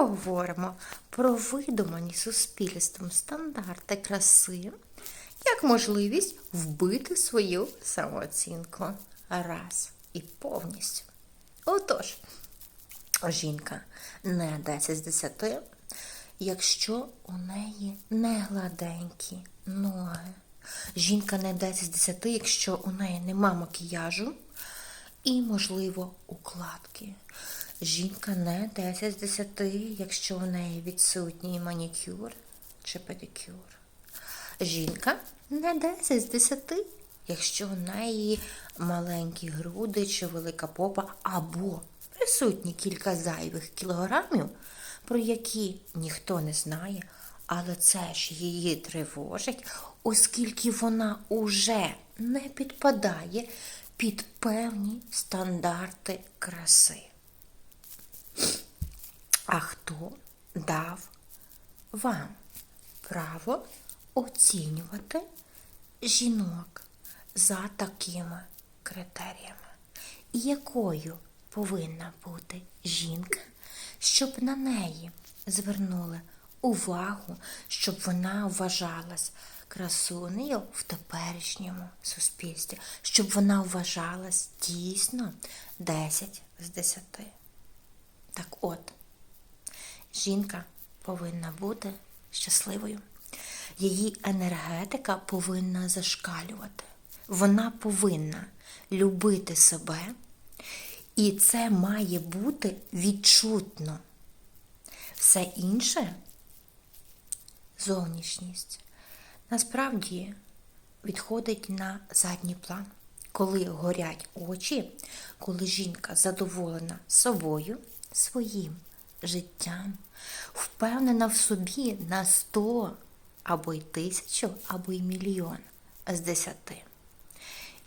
поговоримо про видумані суспільством стандарти краси як можливість вбити свою самооцінку раз і повністю. Отож, жінка не 10 з 10, якщо у неї не гладенькі ноги. Жінка не 10 з 10, якщо у неї нема макіяжу і, можливо, укладки. Жінка не 10 з 10, якщо у неї відсутній манікюр чи педикюр. Жінка не 10 з 10, якщо у неї маленькі груди чи велика попа, або присутні кілька зайвих кілограмів, про які ніхто не знає, але це ж її тривожить, оскільки вона уже не підпадає під певні стандарти краси. А хто дав вам право оцінювати жінок за такими критеріями? І якою повинна бути жінка, щоб на неї звернули увагу, щоб вона вважалась красунею в теперішньому суспільстві, щоб вона вважалась дійсно 10 з 10. Так от, жінка повинна бути щасливою. Її енергетика повинна зашкалювати. Вона повинна любити себе, і це має бути відчутно. Все інше зовнішність насправді відходить на задній план. Коли горять очі, коли жінка задоволена собою, своїм життям, впевнена в собі на 100 або й тисячу, або й мільйон з десяти.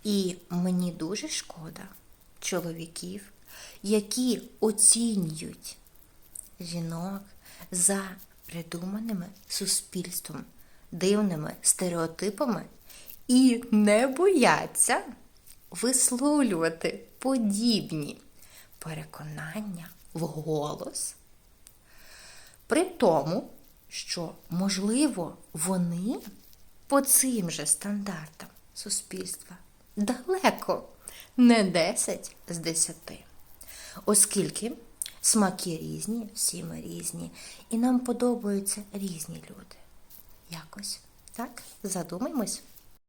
І мені дуже шкода чоловіків, які оцінюють жінок за придуманими суспільством, дивними стереотипами і не бояться висловлювати подібні переконання вголос. При тому, що, можливо, вони по цим же стандартам суспільства далеко не 10 з 10. Оскільки смаки різні, всі ми різні, і нам подобаються різні люди. Якось так задумаймось.